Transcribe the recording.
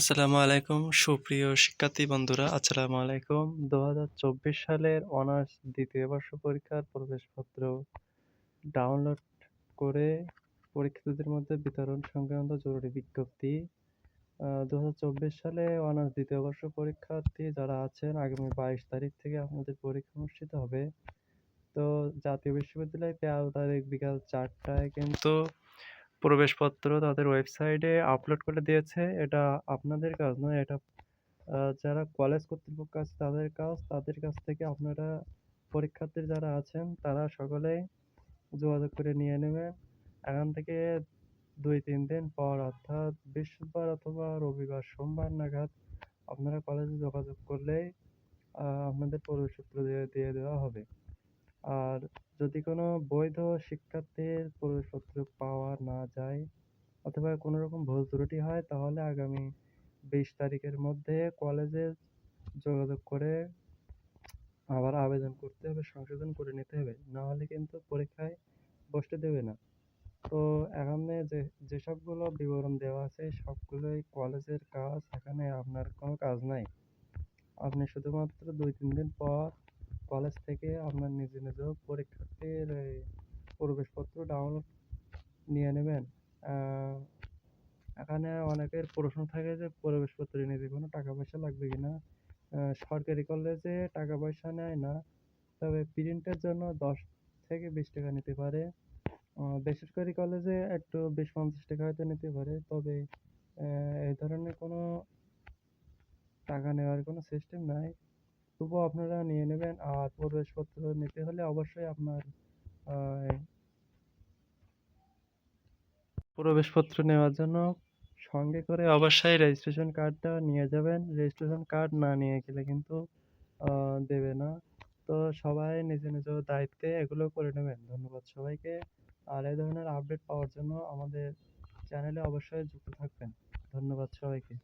আসসালামু আলাইকুম, সুপ্রিয় শিক্ষার্থী বন্ধুরা। আসসালামু আলাইকুম। দু হাজার চব্বিশ সালের অনার্স দ্বিতীয় বর্ষ পরীক্ষার প্রবেশপত্র ডাউনলোড করে পরীক্ষার্থীদের মধ্যে বিতরণ সংক্রান্ত জরুরি বিজ্ঞপ্তি। দু হাজার চব্বিশ সালে অনার্স দ্বিতীয় বর্ষ পরীক্ষার্থী যারা আছেন, আগামী বাইশ তারিখ থেকে আপনাদের পরীক্ষা অনুষ্ঠিত হবে। তো জাতীয় বিশ্ববিদ্যালয় তেরো তারিখ বিকাল চারটায় কিন্তু প্রবেশপত্র তাদের ওয়েবসাইটে আপলোড করে দিয়েছে। এটা আপনাদের কাজ নয়, এটা যারা কলেজ কর্তৃপক্ষ আছে তাদের কাজ। তাদের কাছ থেকে আপনারা পরীক্ষার্থী যারা আছেন তারা সকলেই যোগাযোগ করে নিয়ে নেবেন এখান থেকে দুই, তিন দিন পর অর্থাৎ বৃহস্পতিবার অথবা রবিবার, সোমবার নাগাদ আপনারা কলেজে যোগাযোগ করলেই আপনাদের প্রবেশপত্র দিয়ে দিয়ে দেওয়া হবে। আর যদি কোনো বৈধ শিক্ষার্থীর প্রবেশপত্র পাওয়া না যায় অথবা কোনো রকম ভুল ত্রুটি হয়, তাহলে আগামী বিশ তারিখের মধ্যে কলেজে যোগাযোগ করে আবার আবেদন করতে হবে, সংশোধন করে নিতে হবে। নাহলে কিন্তু পরীক্ষায় বসতে দেবে না। তো এখানে যে, যেসবগুলো বিবরণ দেওয়া আছে, সবগুলোই কলেজের কাজ, এখানে আপনার কোনো কাজ নাই। আপনি শুধুমাত্র দুই, তিন দিন পর কলেজ থেকে আপনার নিজে নিজেও পরীক্ষার্থীর প্রবেশপত্র ডাউনলোড নিয়ে নেবেন। এখানে অনেকের প্রশ্ন থাকে যে প্রবেশপত্র নিতে কোনো টাকা পয়সা লাগবে কিনা সরকারি কলেজে টাকা পয়সা নেয় না। তবে প্রিন্টের জন্য দশ থেকে বিশ টাকা নিতে পারে। বেসরকারি কলেজে একটু বিশ পঞ্চাশ টাকা হয়তো নিতে পারে। তবে এই ধরনের কোনো টাকা নেওয়ার কোনো সিস্টেম নাই। তবুও আপনারা নিয়ে নেবেন। আর প্রবেশপত্র নিতে হলে অবশ্যই আপনার প্রবেশপত্র নেওয়ার জন্য সঙ্গে করে অবশ্যই রেজিস্ট্রেশন কার্ডটা নিয়ে যাবেন। রেজিস্ট্রেশন কার্ড না নিয়ে গেলে কিন্তু দেবে না। তো সবাই নিজ নিজ দায়িত্বে এগুলো করে নেবেন। ধন্যবাদ সবাইকে। আর এই ধরনের আপডেট পাওয়ার জন্য আমাদের চ্যানেলে অবশ্যই যুক্ত থাকবেন। ধন্যবাদ সবাইকে।